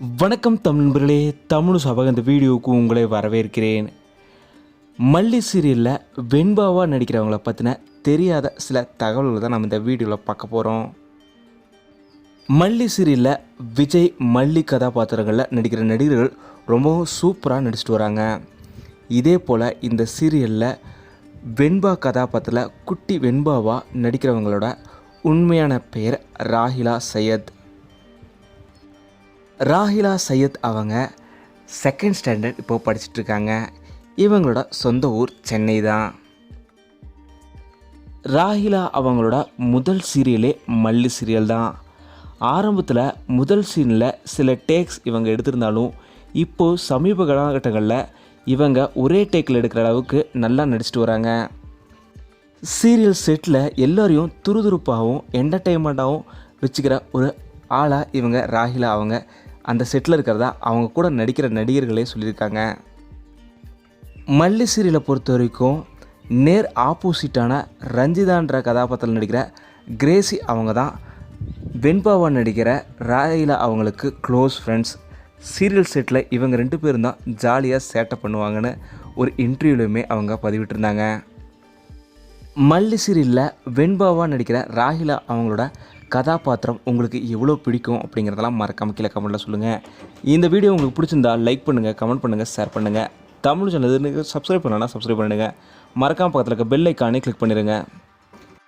வணக்கம் தமிழ் நண்பர்களே தமிழ் சபக இந்த வீடியோவுக்கு உங்களை வரவேற்கிறேன். மல்லி சீரியலில் வெண்பாவாக நடிக்கிறவங்கள பற்றின தெரியாத சில தகவல்களை தான் நம்ம இந்த வீடியோவில் பார்க்க போகிறோம் மல்லி சீரியலில் விஜய் மல்லி கதாபாத்திரங்களில் நடிக்கிற நடிகர்கள் ரொம்பவும் சூப்பராக நடிச்சிட்டு வராங்க. இதே போல் இந்த சீரியலில் வெண்பா கதாபாத்திரத்தில் குட்டி வெண்பாவாக நடிக்கிறவங்களோட உண்மையான பெயர் ராஹிலா சையத். ராஹிலா சையத் அவங்க செகண்ட் ஸ்டாண்டர்ட் இப்போ படிச்சுட்ருக்காங்க. இவங்களோட சொந்த ஊர் சென்னை தான். ராஹிலா அவங்களோட முதல் சீரியலே மல்லி சீரியல் தான். ஆரம்பத்தில் முதல் சீனில் சில டேக்ஸ் இவங்க எடுத்திருந்தாலும் இப்போது சமீப காலகட்டங்களில் இவங்க ஒரே டேக்கில் எடுக்கிற அளவுக்கு நல்லா நடிச்சிட்டு வராங்க. சீரியல் செட்டில் எல்லோரையும் துருதுருப்பாகவும் என்டர்டெயின்மெண்ட்டாகவும் வச்சுக்கிற ஒரு ஆளாக இவங்க ராஹிலா அவங்க. அந்த செட்டில் இருக்கிறதா அவங்க கூட நடிக்கிற நடிகர்களே சொல்லியிருக்காங்க. மல்லி சீரியலை பொறுத்த வரைக்கும் நேர் ஆப்போசிட்டான ரஞ்சிதான்ற கதாபாத்திரத்தில் நடிக்கிற கிரேசி அவங்க தான். வெண்பாவா நடிக்கிற ராயிலா அவங்களுக்கு க்ளோஸ் ஃப்ரெண்ட்ஸ் சீரியல் செட்டில் இவங்க ரெண்டு பேரும் தான் ஜாலியாக சேட்டை பண்ணுவாங்கன்னு ஒரு இன்டர்வியூலையுமே அவங்க பதிவிட்டிருந்தாங்க. மல்லி சீரியலில் வெண்பாவா நடிக்கிற ராஹிலா அவங்களோட கதாபாத்திரம் உங்களுக்கு எவ்வளோ பிடிக்கும் அப்படிங்கிறதெல்லாம் மறக்காமல் கீழே கமெண்ட்டில் சொல்லுங்கள் இந்த வீடியோ உங்களுக்கு பிடிச்சிருந்தா லைக் பண்ணுங்கள் கமெண்ட் பண்ணுங்கள் ஷேர் பண்ணுங்கள் தமிழ் சேனல் சப்ஸ்கிரைப் பண்ணலாம் சப்ஸ்கிரைப் பண்ணிடுங்க. மறக்காம பக்கத்தில் இருக்க பெல் ஐக்கானே கிளிக் பண்ணிடுங்க.